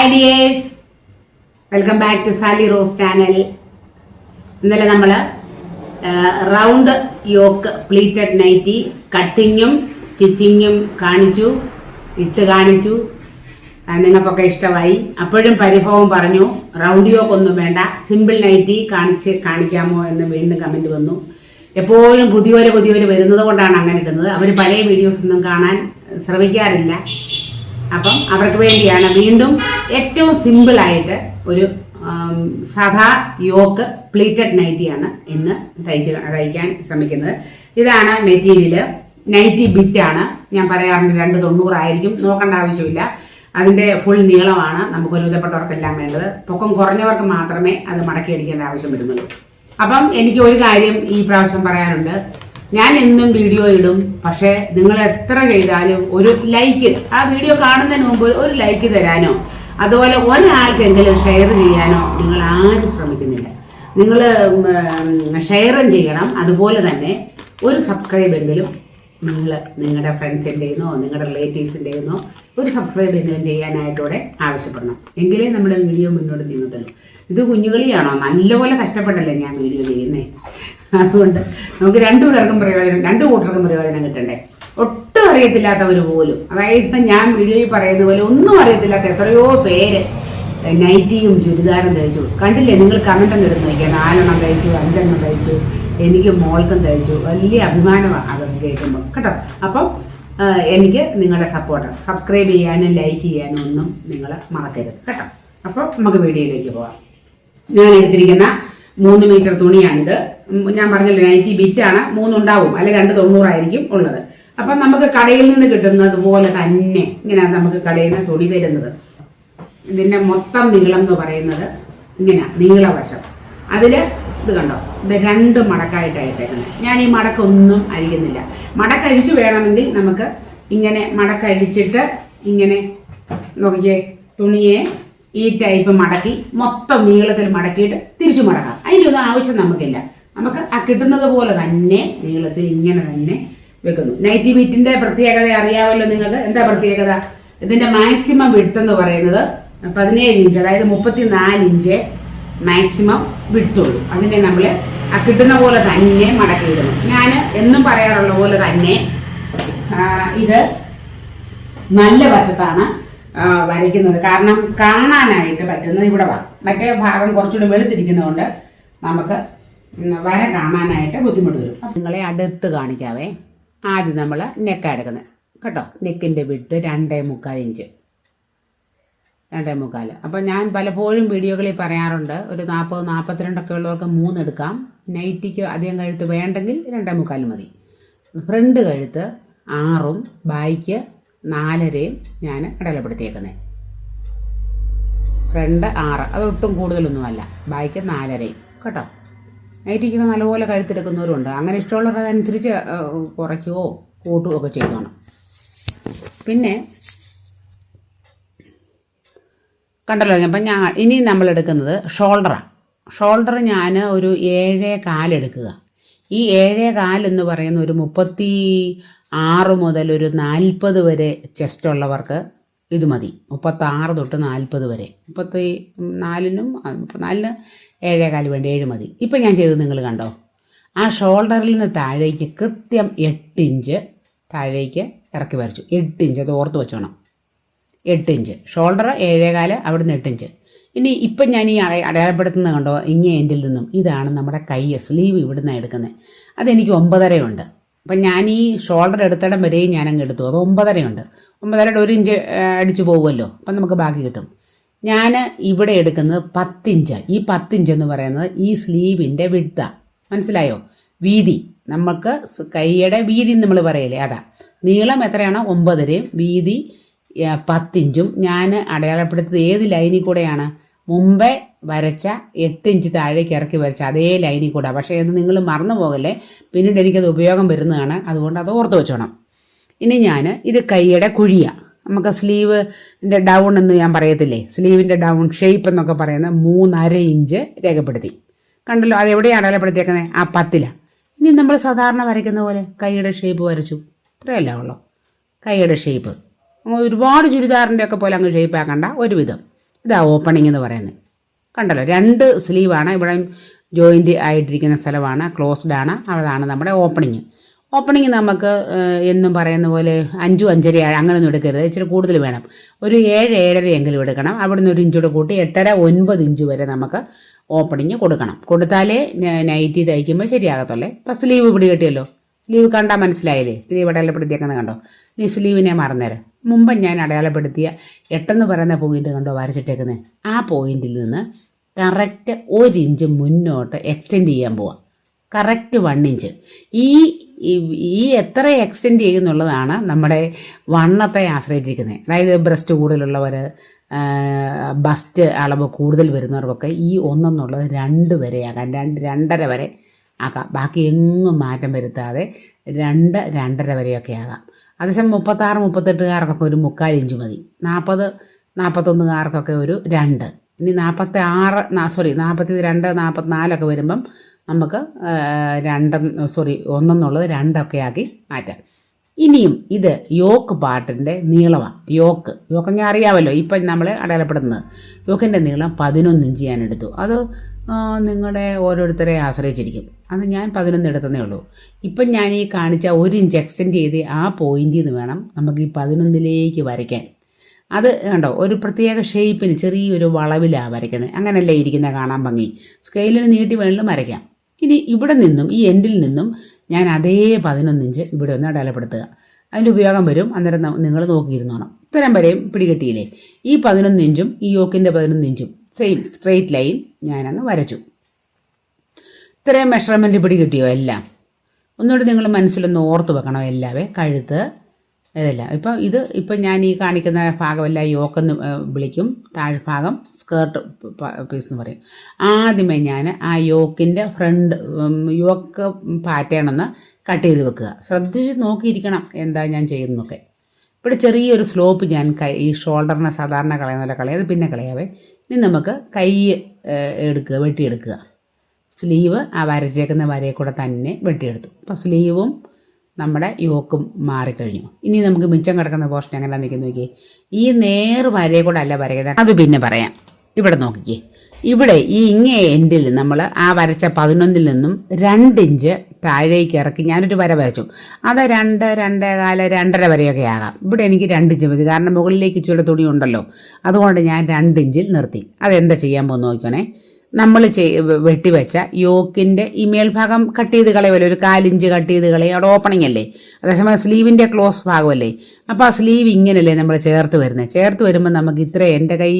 Hi dears welcome back to Sali Rose channel ഇന്നലെ നമ്മൾ round yoke pleated nighty കട്ടിങ്ങും സ്റ്റിച്ചിങ്ങും കാണിച്ചു ഇട്ട് കാണിച്ചു. നിങ്ങൾക്കൊക്കെ ഇഷ്ടമായി. അപ്പോഴും പരിഭവം പറഞ്ഞു റൗണ്ട് യോക്ക് ഒന്നും വേണ്ട സിമ്പിൾ നൈറ്റി കാണിച്ച് കാണിക്കാമോ എന്ന് വീണ്ടും കമന്റ് വന്നു. എപ്പോഴും പുതിയവര് പുതിയവര് വരുന്നത് കൊണ്ടാണ് അങ്ങനെ ഇടുന്നത്. അവർ പഴയ വീഡിയോസ് ഒന്നും കാണാൻ ശ്രമിക്കാറില്ല. അപ്പം അവർക്ക് വേണ്ടിയാണ് വീണ്ടും ഏറ്റവും സിമ്പിളായിട്ട് ഒരു സാധാ യോക്ക് പ്ലീറ്റഡ് നൈറ്റിയാണ് ഇന്ന് തയ്ച്ച് തയ്ക്കാൻ ശ്രമിക്കുന്നത്. ഇതാണ് മെറ്റീരിയൽ നൈറ്റി ബിറ്റാണ് ഞാൻ പറയാറുണ്ട് രണ്ട് തൊണ്ണൂറായിരിക്കും നോക്കേണ്ട ആവശ്യമില്ല. അതിന്റെ ഫുൾ നീളമാണ് നമുക്ക് ഒരുവിധപ്പെട്ടവർക്കെല്ലാം വേണ്ടത്. പൊക്കം കുറഞ്ഞവർക്ക് മാത്രമേ അത് മടക്കി അടിക്കേണ്ട ആവശ്യം വരുന്നുള്ളൂ. അപ്പം എനിക്ക് ഒരു കാര്യം ഈ പ്രാവശ്യം പറയാനുണ്ട്. ഞാൻ എന്നും വീഡിയോ ഇടും. പക്ഷേ നിങ്ങൾ എത്ര ചെയ്താലും ഒരു ലൈക്ക് ആ വീഡിയോ കാണുന്നതിന് മുമ്പ് ഒരു ലൈക്ക് തരാനോ അതുപോലെ ഒരാൾക്കെങ്കിലും ഷെയർ ചെയ്യാനോ നിങ്ങൾ ആരും ശ്രമിക്കുന്നില്ല. നിങ്ങൾ ഷെയറും ചെയ്യണം. അതുപോലെ തന്നെ ഒരു സബ്സ്ക്രൈബ് എങ്കിലും നിങ്ങൾ നിങ്ങളുടെ ഫ്രണ്ട്സിന്റെ നിന്നോ നിങ്ങളുടെ റിലേറ്റീവ്സിന്റെ നിന്നോ ഒരു സബ്സ്ക്രൈബ് എങ്കിലും ചെയ്യാനായിട്ടൂടെ ആവശ്യപ്പെടണം. എങ്കിലേ നമ്മുടെ വീഡിയോ മുന്നോട്ട് നീങ്ങത്തുള്ളൂ. ഇത് കുഞ്ഞുകളിയാണോ? നല്ലപോലെ കഷ്ടപ്പെട്ടല്ലേ ഞാൻ വീഡിയോ ചെയ്യുന്നേ? അതുകൊണ്ട് നമുക്ക് രണ്ടു പേർക്കും പ്രയോജനം രണ്ടു കൂട്ടർക്കും പ്രയോജനം കിട്ടണ്ടേ? ഒട്ടും അറിയത്തില്ലാത്തവർ പോലും. അതായത് ഞാൻ വീഡിയോയിൽ പറയുന്ന പോലെ ഒന്നും അറിയത്തില്ലാത്ത എത്രയോ പേര് നൈറ്റിയും ചുരിദാറും തയ്ച്ചു. കണ്ടില്ലേ? നിങ്ങൾ കമന്റ് എടുത്ത് നോക്കിയാൽ നാലെണ്ണം തയ്ച്ചു അഞ്ചെണ്ണം തയ്ച്ചു എനിക്ക് മോൾക്കും തയ്ച്ചു. വലിയ അഭിമാനമാണ് അതൊക്കെ കേൾക്കുമ്പോൾ. കേട്ടോ? അപ്പം എനിക്ക് നിങ്ങളുടെ സപ്പോർട്ട് സബ്സ്ക്രൈബ് ചെയ്യാനും ലൈക്ക് ചെയ്യാനും ഒന്നും നിങ്ങൾ മറക്കരുത്. കേട്ടോ? അപ്പോൾ നമുക്ക് വീഡിയോയിലേക്ക് പോകാം. ഞാൻ എടുത്തിരിക്കുന്ന മൂന്ന് മീറ്റർ തുണിയാണിത്. ഞാൻ പറഞ്ഞല്ലോ നൈറ്റി ബിറ്റാണ്. മൂന്നുണ്ടാവും. അല്ലെ രണ്ട് തൊണ്ണൂറായിരിക്കും ഉള്ളത്. അപ്പം നമുക്ക് കടയിൽ നിന്ന് കിട്ടുന്നത് പോലെ തന്നെ ഇങ്ങനെ നമുക്ക് കടയിൽ നിന്ന് തുണി തരുന്നത്. ഇതിന്റെ മൊത്തം നീളം എന്ന് പറയുന്നത് ഇങ്ങനെ നീളവശം. അതിൽ ഇത് കണ്ടോ? ഇത് രണ്ട് മടക്കായിട്ടായിട്ടേക്കുന്നത് ഞാൻ ഈ മടക്കൊന്നും അഴിക്കുന്നില്ല. മടക്കഴിച്ച് വേണമെങ്കിൽ നമുക്ക് ഇങ്ങനെ മടക്കഴിച്ചിട്ട് ഇങ്ങനെ നോക്കിയേ തുണിയെ ഈ ടൈപ്പ് മടക്കി മൊത്തം നീളത്തിൽ മടക്കിയിട്ട് തിരിച്ചു മടക്കാം. അതിന്റെ ഒന്നും ആവശ്യം നമുക്കില്ല. നമുക്ക് ആ കിട്ടുന്നത് പോലെ തന്നെ നീളത്തിൽ ഇങ്ങനെ തന്നെ വെക്കുന്നു. നൈറ്റി ബീറ്റിന്റെ പ്രത്യേകത അറിയാമല്ലോ നിങ്ങൾക്ക്. എന്താ പ്രത്യേകത? ഇതിന്റെ മാക്സിമം വിഡ്ത്ത് എന്ന് പറയുന്നത് പതിനേഴ് ഇഞ്ച് അതായത് മുപ്പത്തി നാല് ഇഞ്ച് മാക്സിമം വിട്ടുള്ളൂ അതിനെ നമ്മൾ ആ കിട്ടുന്ന പോലെ തന്നെ മടക്കിയിടണം. ഞാൻ എന്നും പറയാറുള്ള പോലെ തന്നെ ഇത് നല്ല വശത്താണ് വരയ്ക്കുന്നത്. കാരണം കാണാനായിട്ട് പറ്റുന്നത് ഇവിടെ വാ. മറ്റേ ഭാഗം കുറച്ചുകൂടി വെളുത്തിരിക്കുന്നതുകൊണ്ട് നമുക്ക് വര കാണാനായിട്ട് ബുദ്ധിമുട്ട് വരും. നിങ്ങളെ അടുത്ത് കാണിക്കാവേ. ആദ്യം നമ്മൾ നെക്ക് എടുക്കുന്നത് കേട്ടോ? നെക്കിന്റെ വിട്ട് രണ്ടേ മുക്കാൽ ഇഞ്ച്. രണ്ടേ മുക്കാൽ. അപ്പോൾ ഞാൻ പലപ്പോഴും വീഡിയോകളിൽ പറയാറുണ്ട് ഒരു നാൽപ്പത് നാൽപ്പത്തിരണ്ടൊക്കെ ഉള്ളവർക്ക് മൂന്നെടുക്കാം നൈറ്റിക്ക് അധികം കഴുത്ത് വേണ്ടെങ്കിൽ രണ്ടേ മുക്കാൽ മതി. ഫ്രണ്ട് കഴുത്ത് ആറും ബായ്ക്ക് നാലരയും ഞാൻ ഇടലപ്പെടുത്തിയേക്കുന്നത് രണ്ട് ആറ്. അതൊട്ടും കൂടുതലൊന്നുമല്ല. ബാക്കി നാലരയും. കേട്ടോ? നൈറ്റിക്കൊക്കെ നല്ലപോലെ കഴുത്തെടുക്കുന്നവരുണ്ട്. അങ്ങനെ ഏഹ്, കുറയ്ക്കുകയോ കൂട്ടുകയോ ഒക്കെ ചെയ്തോണം പിന്നെ കണ്ടല്ലോ അപ്പം ഞാൻ ഇനി നമ്മൾ എടുക്കുന്നത് ഷോൾഡറാണ് ഷോൾഡർ ഞാൻ ഒരു ഏഴേ കാലെടുക്കുക. ഈ ഏഴേ കാലെന്ന് പറയുന്ന ഒരു മുപ്പത്തി ആറ് മുതൽ ഒരു നാൽപ്പത് വരെ ചെസ്റ്റ് ഉള്ളവർക്ക് ഇത് മതി. മുപ്പത്താറ് തൊട്ട് നാൽപ്പത് വരെ. മുപ്പത്തി നാലിനും മുപ്പത്തിനാലിന് ഏഴേ കാൽ വേണ്ടി ഏഴ് മതി. ഇപ്പം ഞാൻ ചെയ്തത് നിങ്ങൾ കണ്ടോ? ആ ഷോൾഡറിൽ നിന്ന് താഴേക്ക് കൃത്യം എട്ട് ഇഞ്ച് താഴേക്ക് ഇറക്കി വരച്ചു. എട്ട് ഇഞ്ച് അത് ഓർത്ത് വെച്ചോണം. എട്ട് ഇഞ്ച്. ഷോൾഡർ ഏഴേകാൽ അവിടുന്ന് എട്ട് ഇഞ്ച്. ഇനി ഇപ്പം ഞാൻ ഈ അട- അടയാളപ്പെടുത്തുന്നത് കണ്ടോ? ഇങ്ങേ എൻഡിൽ നിന്നും. ഇതാണ് നമ്മുടെ കൈ സ്ലീവ് ഇവിടുന്ന് എടുക്കുന്നത്. അതെനിക്ക് ഒമ്പതരയുണ്ട് അപ്പം ഞാൻ ഈ ഷോൾഡർ എടുത്തിടം വരെയും ഞാൻ അങ്ങ് എടുത്തു. അത് ഒമ്പതരയുണ്ട്. ഒമ്പതരയുടെ ഒരു ഇഞ്ച് അടിച്ച് പോകുമല്ലോ അപ്പം നമുക്ക് ബാക്കി കിട്ടും. ഞാൻ ഇവിടെ എടുക്കുന്നത് പത്തിഞ്ച്. ഈ പത്തിഞ്ച് എന്ന് പറയുന്നത് ഈ സ്ലീവിന്റെ വിടുത്ത മനസ്സിലായോ? വീതി. നമുക്ക് കൈയുടെ വീതി നമ്മൾ പറയല്ലേ? അതാ. നീളം എത്രയാണോ? ഒമ്പതരയും വീതി പത്തിഞ്ചും. ഞാൻ അടയാളപ്പെടുത്തിയത് ഏത് ലൈനിൽ കൂടെയാണ്? മുമ്പേ വരച്ച എട്ട് ഇഞ്ച് താഴേക്ക് ഇറക്കി വരച്ച അതേ ലൈനിൽ കൂടാ. പക്ഷേ അത് നിങ്ങൾ മറന്നു പോകല്ലേ? പിന്നീട് എനിക്കത് ഉപയോഗം വരുന്നതാണ്. അതുകൊണ്ട് അത് ഓർത്ത് വെച്ചോണം. ഇനി ഞാൻ ഇത് കൈയുടെ കുഴിയാണ് നമുക്ക് സ്ലീവിന്റെ ഡൗൺ എന്ന് ഞാൻ പറയത്തില്ലേ? സ്ലീവിന്റെ ഡൗൺ ഷേപ്പ് എന്നൊക്കെ പറയുന്ന മൂന്നര ഇഞ്ച് രേഖപ്പെടുത്തി. കണ്ടല്ലോ അത് എവിടെയാണ് അടയാളപ്പെടുത്തിയേക്കുന്നത് ആ പത്തിലാണ് ഇനി നമ്മൾ സാധാരണ വരയ്ക്കുന്ന പോലെ കൈയുടെ ഷേപ്പ് വരച്ചു. ഇത്രയല്ല ഉള്ളൂ. കൈയുടെ ഷേപ്പ് ഒരുപാട് ചുരിദാറിന്റെ ഒക്കെ പോലെ അങ്ങ് ഷേപ്പ് ആക്കണ്ട. ഒരുവിധം. ഇതാ ഓപ്പണിംഗ് എന്ന് പറയുന്നത്. കണ്ടല്ലോ രണ്ട് സ്ലീവാണ് ഇവിടെ ജോയിന്റ് ആയിട്ടിരിക്കുന്ന സ്ഥലമാണ് ക്ലോസ്ഡ് ആണ് അതാണ് നമ്മുടെ ഓപ്പണിങ് ഓപ്പണിങ് നമുക്ക് എന്നും പറയുന്ന പോലെ അഞ്ചു അഞ്ചര അങ്ങനെയൊന്നും എടുക്കരുത് ഇച്ചിരി കൂടുതൽ വേണം. ഒരു ഏഴ് ഏഴര എങ്കിലും എടുക്കണം അവിടുന്ന് ഒരു ഇഞ്ചൂടെ കൂട്ടി എട്ടര ഒൻപത് ഇഞ്ച് വരെ നമുക്ക് ഓപ്പണിങ് കൊടുക്കണം. കൊടുത്താലേ നൈറ്റി തയ്ക്കുമ്പോൾ ശരിയാകത്തുള്ളേ. ഇപ്പം സ്ലീവ് ഇവിടെ കിട്ടിയല്ലോ സ്ലീവ് കണ്ടാൽ മനസ്സിലായില്ലേ സ്ലീവ് അടയാളപ്പെടുത്തിയേക്കുന്നത് കണ്ടോ? നീ സ്ലീവിനെ മറന്നേരം. മുമ്പ് ഞാൻ അടയാളപ്പെടുത്തിയ എട്ടെന്ന് പറയുന്ന പോയിന്റ് കണ്ടോ വരച്ചിട്ടേക്കുന്നത് ആ പോയിന്റിൽ നിന്ന് കറക്റ്റ് ഒരു ഇഞ്ച് മുന്നോട്ട് എക്സ്റ്റെൻഡ് ചെയ്യാൻ പോവാം. കറക്റ്റ് വൺ ഇഞ്ച് ഈ ഈ- എത്ര എക്സ്റ്റെൻഡ് ചെയ്യുന്നുള്ളതാണ് നമ്മുടെ വണ്ണത്തെ ആശ്രയിച്ചിരിക്കുന്നത് അതായത് ബ്രസ്റ്റ് കൂടുതലുള്ളവർ ബസ്റ്റ് അളവ് കൂടുതൽ വരുന്നവർക്കൊക്കെ ഈ ഒന്നെന്നുള്ളത് രണ്ട് വരെയാകാം രണ്ട് രണ്ടര വരെ ആക്കാം ബാക്കി എങ്ങും മാറ്റം വരുത്താതെ രണ്ട് രണ്ടര വരെയൊക്കെ ആകാം. അതേസമയം മുപ്പത്താറ് മുപ്പത്തെട്ടുകാർക്കൊക്കെ ഒരു മുക്കാൽ ഇഞ്ച് മതി. നാൽപ്പത് നാൽപ്പത്തൊന്നുകാർക്കൊക്കെ ഒരു രണ്ട്. ഇനി നാൽപ്പത്തി ആറ് സോറി നാൽപ്പത്തി രണ്ട് നാൽപ്പത്തിനാലൊക്കെ വരുമ്പം നമുക്ക് രണ്ട് സോറി ഒന്നെന്നുള്ളത് രണ്ടൊക്കെ ആക്കി മാറ്റാം. ഇനിയും ഇത് യോക്ക് പാട്ടിന്റെ നീളമാണ്. യോക്ക് യോക്ക് ഞാൻ അറിയാമല്ലോ ഇപ്പം നമ്മൾ അടയാളപ്പെടുന്നത് യോക്കിന്റെ നീളം പതിനൊന്ന് ഇഞ്ച് ഞാൻ എടുത്തു. അത് നിങ്ങളുടെ ഓരോരുത്തരെ ആശ്രയിച്ചിരിക്കും. അത് ഞാൻ പതിനൊന്ന് എടുത്തതേ ഉള്ളൂ. ഇപ്പം ഞാൻ ഈ കാണിച്ച ഒരു ഇഞ്ച് എക്സ്റ്റെൻഡ് ചെയ്ത് ആ പോയിന്റിൽ നിന്ന് വേണം നമുക്ക് ഈ പതിനൊന്നിലേക്ക് വരയ്ക്കാൻ. അത് കണ്ടോ ഒരു പ്രത്യേക ഷേപ്പിന് ചെറിയൊരു വളവിലാണ് വരയ്ക്കുന്നത് അങ്ങനെയല്ലേ ഇരിക്കുന്ന കാണാൻ ഭംഗി. സ്കെയിലിന് നീട്ടി വേണമെങ്കിലും വരയ്ക്കാം. ഇനി ഇവിടെ നിന്നും ഈ എൻഡിൽ നിന്നും ഞാൻ അതേ പതിനൊന്നിഞ്ച് ഇവിടെ ഒന്ന് അടയാളപ്പെടുത്തുക. അതിന്റെ ഉപയോഗം വരും. അന്നേരം നിങ്ങൾ നോക്കിയിരുന്നോണം. ഇത്തരം വരെയും പിടികിട്ടിയില്ലേ? ഈ പതിനൊന്ന് ഇഞ്ചും ഈ യോക്കിന്റെ പതിനൊന്ന് ഇഞ്ചും സെയിം സ്ട്രെയിറ്റ് ലൈൻ ഞാനന്ന് വരച്ചു. ഇത്രയും മെഷർമെന്റ് പിടികിട്ടിയോ? എല്ലാം. ഒന്നുകൂടി നിങ്ങൾ മനസ്സിലൊന്ന് ഓർത്ത് വെക്കണം? എല്ലാവേ കഴുത്ത് ഇതെല്ലാം ഇപ്പം ഇത് ഇപ്പം ഞാൻ ഈ കാണിക്കുന്ന ഭാഗമെല്ലാം യോക്കെന്ന് വിളിക്കും. താഴ്ഭാഗം സ്കേർട്ട് പീസ് എന്ന് പറയും. ആദ്യമേ ഞാൻ ആ യോക്കിന്റെ ഫ്രണ്ട് യോക്ക് പാറ്റേൺ ഒന്ന് കട്ട് ചെയ്ത് വെക്കുക. ശ്രദ്ധിച്ച് നോക്കിയിരിക്കണം എന്താ ഞാൻ ചെയ്യുന്നതൊക്കെ. ഇവിടെ ചെറിയൊരു സ്ലോപ്പ് ഞാൻ കൈ ഈ ഷോൾഡറിനെ സാധാരണ കളയുന്ന പോലെ കളയാതെ പിന്നെ കളയാവേ ഇനി നമുക്ക് കൈ എടുക്കുക വെട്ടിയെടുക്കുക. സ്ലീവ് ആ വരച്ചേക്കുന്ന വരയെ കൂടെ തന്നെ വെട്ടിയെടുത്തു. അപ്പോൾ സ്ലീവും നമ്മുടെ യോക്കും മാറിക്കഴിഞ്ഞു. ഇനി നമുക്ക് മിച്ചം കിടക്കുന്ന പോർഷൻ എങ്ങനെ നിൽക്കുന്നു നോക്കി ഈ നേർ വരയെ കൂടെ അല്ല വരയ്ക്കുന്നത്. അത് പിന്നെ പറയാം. ഇവിടെ നോക്കിക്കേ. ഇവിടെ ഈ ഇങ്ങേ എൻഡിൽ നമ്മൾ ആ വരച്ച പതിനൊന്നിൽ നിന്നും രണ്ട് ഇഞ്ച് താഴേക്ക് ഇറക്കി ഞാനൊരു വര വരച്ചു. അത് രണ്ട് രണ്ടേ കാല രണ്ടര വരെയൊക്കെ ആകാം. ഇവിടെ എനിക്ക് രണ്ട് ഇഞ്ച് മതി. കാരണം മുകളിലേക്ക് ഇച്ചിരി തുണി ഉണ്ടല്ലോ. അതുകൊണ്ട് ഞാൻ രണ്ട് ഇഞ്ചിൽ നിർത്തി. അതെന്താ ചെയ്യാൻ പോകുന്ന നോക്കണേ നമ്മൾ വെട്ടിവെച്ച യോക്കിന്റെ ഈ മേൽഭാഗം കട്ട് ചെയ്ത് കളയുമല്ലോ ഒരു കാലിഞ്ച് കട്ട് ചെയ്ത് കളയും. അവിടെ ഓപ്പണിംഗ് അല്ലേ? അതേസമയം സ്ലീവിന്റെ ക്ലോസ് ഭാഗമല്ലേ? അപ്പോൾ ആ സ്ലീവ് ഇങ്ങനെയല്ലേ നമ്മൾ ചേർത്ത് വരുന്നത് ചേർത്ത് വരുമ്പോൾ നമുക്ക് ഇത്ര എന്റെ കൈ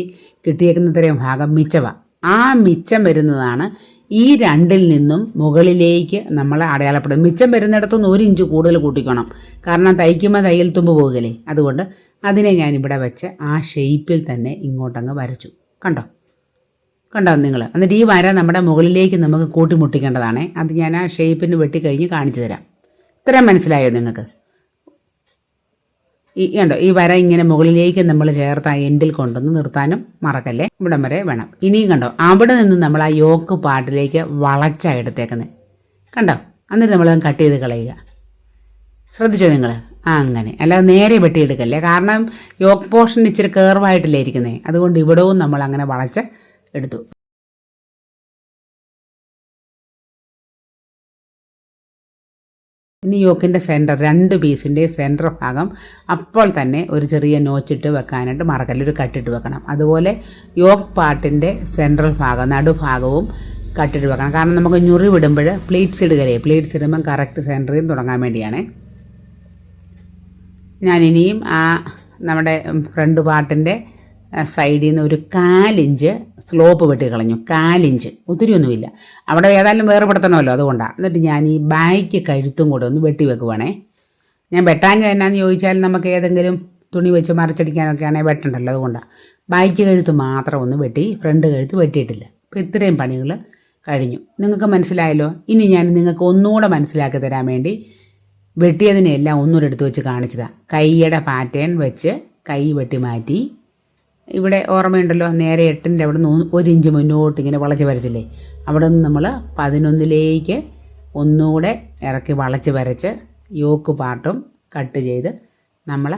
കിട്ടിയേക്കുന്ന ഇത്രയും ഭാഗം മിച്ചമാണ് ആ മിച്ചം വരുന്നതാണ് ഈ രണ്ടിൽ നിന്നും മുകളിലേക്ക് നമ്മൾ അടയാളപ്പെടും മിച്ചം വരുന്നിടത്തുനിന്ന് ഒരു ഇഞ്ച് കൂടുതൽ കൂട്ടിക്കണം. കാരണം തയ്ക്കുമ്പോൾ തയ്യൽ തുമ്പ് പോകില്ലേ? അതുകൊണ്ട് അതിനെ ഞാനിവിടെ വെച്ച് ആ ഷേപ്പിൽ തന്നെ ഇങ്ങോട്ടങ്ങ് വരച്ചു. കണ്ടോ? കണ്ടോ നിങ്ങൾ എന്നിട്ട് ഈ വര നമ്മുടെ മുകളിലേക്ക് നമുക്ക് കൂട്ടിമുട്ടിക്കേണ്ടതാണേ. അത് ഞാൻ ആ ഷേപ്പിന് വെട്ടിക്കഴിഞ്ഞ് കാണിച്ചു തരാം. ഇത്രയും മനസ്സിലായോ നിങ്ങൾക്ക്? ഈ കണ്ടോ ഈ വര ഇങ്ങനെ മുകളിലേക്ക് നമ്മൾ ചേർത്ത് ആ എൻഡിൽ കൊണ്ടുവന്ന് നിർത്താനും മറക്കല്ലേ? ഇവിടം വരെ വേണം. ഇനിയും കണ്ടോ അവിടെ നിന്ന് നമ്മൾ ആ യോക്ക് പാട്ടിലേക്ക് വളച്ചാണ് എടുത്തേക്കുന്നത് കണ്ടോ എന്നിട്ട് നമ്മൾ കട്ട് ചെയ്ത് കളയുക. ശ്രദ്ധിച്ചോ നിങ്ങൾ അങ്ങനെ. അല്ലാതെ നേരെ വെട്ടിയെടുക്കല്ലേ? കാരണം യോക്ക് പോർഷൻ ഇച്ചിരി കേർവായിട്ടല്ലേ ഇരിക്കുന്നത് അതുകൊണ്ട് ഇവിടവും നമ്മൾ അങ്ങനെ വളച്ച് എടുത്തു. ഇനി യോക്കിന്റെ സെന്റർ രണ്ട് പീസിന്റെ സെന്റർ ഭാഗം അപ്പോൾ തന്നെ ഒരു ചെറിയ നോച്ചിട്ട് വെക്കാനായിട്ട് മറക്കല്ല ഒരു കട്ടിട്ട് വെക്കണം. അതുപോലെ യോക്ക് പാട്ടിന്റെ സെൻട്രൽ ഭാഗം നടുഭാഗവും കട്ടിട്ട് വെക്കണം. കാരണം നമുക്ക് ഞുറി വിടുമ്പോൾ പ്ലേറ്റ്സ് ഇടുകയല്ലേ? പ്ലേറ്റ്സ് ഇടുമ്പം കറക്റ്റ് സെന്ററിൽ തുടങ്ങാൻ വേണ്ടിയാണ്. ഞാനിനിയും ആ നമ്മുടെ ഫ്രണ്ട് പാർട്ടിന്റെ സൈഡിൽ നിന്ന് ഒരു കാലിഞ്ച് സ്ലോപ്പ് വെട്ടി കളഞ്ഞു. കാലിഞ്ച്. ഒത്തിരി ഒന്നുമില്ല അവിടെ ഏതായാലും വേർപെടുത്തണമല്ലോ അതുകൊണ്ടാണ് എന്നിട്ട് ഞാൻ ഈ ബാക്ക് കഴുത്തും കൂടെ ഒന്ന് വെട്ടി വെക്കുവാണേ. ഞാൻ വെട്ടാൻ എന്നാന്ന് ചോദിച്ചാൽ നമുക്ക് ഏതെങ്കിലും തുണി വെച്ച് മറച്ചടിക്കാനൊക്കെ ആണെങ്കിൽ വെട്ടണ്ടല്ലോ അതുകൊണ്ടാണ് ബാക്ക് കഴുത്ത് മാത്രം ഒന്ന് വെട്ടി ഫ്രണ്ട് കഴുത്ത് വെട്ടിയിട്ടില്ല. അപ്പോൾ ഇത്രയും പണികൾ കഴിഞ്ഞു. നിങ്ങൾക്ക് മനസ്സിലായല്ലോ? ഇനി ഞാൻ നിങ്ങൾക്ക് ഒന്നുകൂടെ മനസ്സിലാക്കി തരാൻ വേണ്ടി വെട്ടിയതിനെല്ലാം ഒന്നൂടെ എടുത്ത് വെച്ച് കാണിച്ചതാണ് കൈയുടെ പാറ്റേൺ വെച്ച് കൈ വെട്ടി മാറ്റി ഇവിടെ ഓർമ്മയുണ്ടല്ലോ നേരെ എട്ടിന്റെ അവിടെ നിന്ന് ഒരു ഇഞ്ച് മുന്നോട്ട് ഇങ്ങനെ വളച്ച് വരച്ചില്ലേ? അവിടെ നിന്ന് നമ്മൾ പതിനൊന്നിലേക്ക് ഒന്നുകൂടെ ഇറക്കി വളച്ച് വരച്ച് യോക്ക് പാർട്ടും കട്ട് ചെയ്ത് നമ്മൾ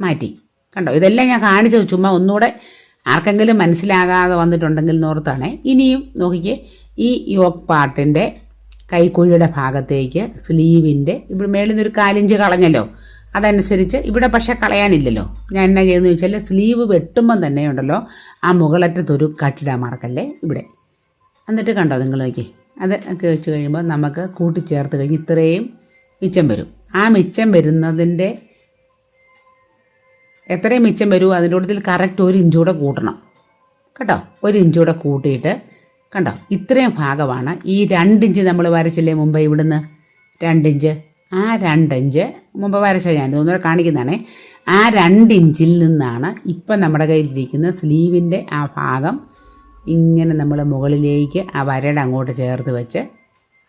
മാറ്റി. കണ്ടോ? ഇതെല്ലാം ഞാൻ കാണിച്ചത് ചുമ്മാ ഒന്നുകൂടെ ആർക്കെങ്കിലും മനസ്സിലാകാതെ വന്നിട്ടുണ്ടെങ്കിൽ നോർത്താണേ ഇനിയും നോക്കിക്കേ ഈ യോക്ക് പാർട്ടിന്റെ കൈക്കുഴിയുടെ ഭാഗത്തേക്ക് സ്ലീവിന്റെ ഇവിടെ മേളിൽ നിന്നൊരു കാലിഞ്ച് കളഞ്ഞല്ലോ. അതനുസരിച്ച് ഇവിടെ പക്ഷേ കളയാനില്ലല്ലോ. ഞാൻ എന്നാ ചെയ്യുന്നത് വെച്ചാൽ സ്ലീവ് വെട്ടുമ്പം തന്നെ ഉണ്ടല്ലോ ആ മുകളറ്റത്തൊരു കട്ടിടാൻ മറക്കല്ലേ ഇവിടെ. എന്നിട്ട് കണ്ടോ നിങ്ങൾ നോക്കി. അത് ഒക്കെ വെച്ച് കഴിയുമ്പോൾ നമുക്ക് കൂട്ടിച്ചേർത്ത് കഴിഞ്ഞ് ഇത്രയും മിച്ചം വരും. ആ മിച്ചം വരുന്നതിന്റെ എത്രയും മിച്ചം വരുമോ അതിന്റെ കൂട്ടത്തിൽ കറക്റ്റ് ഒരു ഇഞ്ചൂടെ കൂട്ടണം. കേട്ടോ? ഒരു ഇഞ്ചൂടെ കൂട്ടിയിട്ട് കണ്ടോ? ഇത്രയും ഭാഗമാണ്. ഈ രണ്ടിഞ്ച് നമ്മൾ വരച്ചില്ലേ മുമ്പ് ഇവിടുന്ന്? രണ്ടിഞ്ച് ആ രണ്ടിഞ്ച്. മുമ്പ് വരച്ച ഞാൻ തോന്നുന്നു കാണിക്കുന്നതാണേ. ആ രണ്ടിഞ്ചിൽ നിന്നാണ് ഇപ്പം നമ്മുടെ കയ്യിലിരിക്കുന്ന സ്ലീവിന്റെ ആ ഭാഗം ഇങ്ങനെ നമ്മൾ മുകളിലേക്ക് ആ വരയുടെ അങ്ങോട്ട് ചേർത്ത് വെച്ച്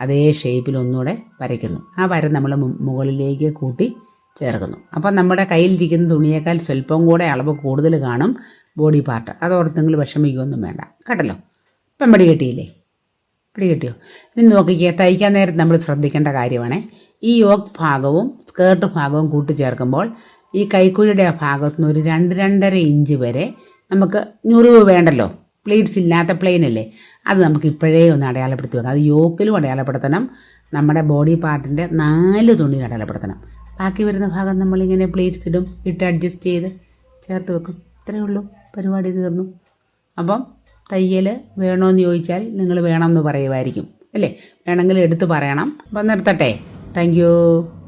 അതേ ഷേപ്പിൽ ഒന്നുകൂടെ വരയ്ക്കുന്നു. ആ വര നമ്മൾ മുകളിലേക്ക് കൂട്ടി ചേർക്കുന്നു. അപ്പം നമ്മുടെ കയ്യിലിരിക്കുന്ന തുണിയേക്കാൾ സ്വല്പം കൂടെ അളവ് കൂടുതൽ കാണും ബോഡി പാർട്ട്. അതോർത്തെങ്കിൽ വിഷമിക്കുകയൊന്നും വേണ്ട. കേട്ടല്ലോ? ഇപ്പം പിടി കിട്ടിയില്ലേ പിടി കിട്ടിയോ ഇനി നോക്കിക്കേ തയ്ക്കാൻ നേരത്ത് നമ്മൾ ശ്രദ്ധിക്കേണ്ട കാര്യമാണ്. ഈ യോക്ക് ഭാഗവും സ്കേർട്ട് ഭാഗവും കൂട്ടിച്ചേർക്കുമ്പോൾ ഈ കൈക്കുഴിയുടെ ആ ഭാഗത്തു നിന്ന് ഒരു രണ്ട് രണ്ടര ഇഞ്ച് വരെ നമുക്ക് ഞുറിവ് വേണ്ടല്ലോ. പ്ലേറ്റ്സ് ഇല്ലാത്ത പ്ലെയിൻ അല്ലേ? അത് നമുക്ക് ഇപ്പോഴേ ഒന്ന് അടയാളപ്പെടുത്തി വെക്കാം. അത് യോക്കിലും അടയാളപ്പെടുത്തണം. നമ്മുടെ ബോഡി പാർട്ടിന്റെ നാല് തുണി അടയാളപ്പെടുത്തണം. ബാക്കി വരുന്ന ഭാഗം നമ്മളിങ്ങനെ പ്ലേറ്റ്സ് ഇടും. ഇട്ട് അഡ്ജസ്റ്റ് ചെയ്ത് ചേർത്ത് വെക്കും. ഇത്രയേ ഉള്ളൂ. പരിപാടി തീർന്നു. അപ്പം തയ്യൽ വേണമെന്ന് ചോദിച്ചാൽ നിങ്ങൾ വേണമെന്ന് പറയുമായിരിക്കും. അല്ലേ? വേണമെങ്കിൽ എടുത്ത് പറയണം. അപ്പം നിർത്തട്ടെ. Thank you.